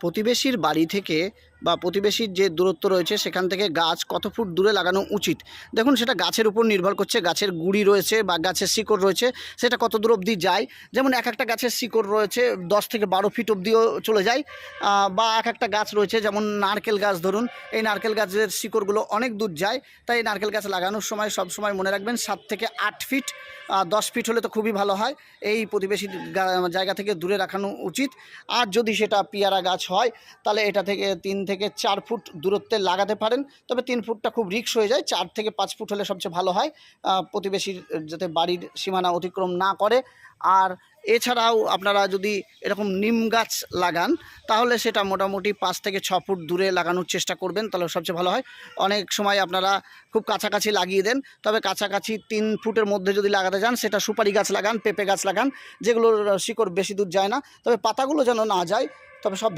প্রতিবেশীর বাড়ি থেকে বা প্রতিবেশীর যে দূরত্ব রয়েছে সেখান থেকে গাছ কত ফুট দূরে লাগানো উচিত? দেখুন, সেটা গাছের উপর নির্ভর করছে, গাছের গুড়ি রয়েছে বা গাছের শিকড় রয়েছে, সেটা কত দূর অবধি যায়? যেমন এক একটা গাছের শিকড় রয়েছে দশ থেকে বারো ফিট অবধিও চলে যায় বা এক একটা গাছ রয়েছে, যেমন নারকেল গাছ ধরুন, এই নারকেল গাছের শিকড়গুলো অনেক দূর যায়, তাই নারকেল গাছ লাগানোর সময় সব সময় মনে রাখবেন সাত থেকে আট ফিট দশ ফিট হলে তো খুবই ভালো হয়, এই প্রতিবেশীর জায়গা থেকে দূরে রাখানো উচিত। আর যদি সেটা পেয়ারা গাছ হয়, তাহলে এটা থেকে তিন থেকে চার ফুট দূরত্বে লাগাতে পারেন, তবে তিন ফুটটা খুব রিক্স হয়ে যায়। চার থেকে পাঁচ ফুট হলে সবচেয়ে ভালো হয়। প্রতিবেশীর যাতে বাড়ির সীমানা অতিক্রম না করে। আর এছাড়াও আপনারা যদি এরকম নিম গাছ লাগান, তাহলে সেটা মোটামুটি পাঁচ থেকে ছ ফুট দূরে লাগানোর চেষ্টা করবেন, তাহলে সবচেয়ে ভালো হয়। অনেক সময় আপনারা খুব কাছাকাছি লাগিয়ে দেন, তবে কাছাকাছি তিন ফুটের মধ্যে যদি লাগাতে যান, সেটা সুপারি গাছ লাগান, পেঁপে গাছ লাগান, যেগুলোর শিকড় বেশি দূর যায় না। তবে পাতাগুলো যেন না যায়, তবে সব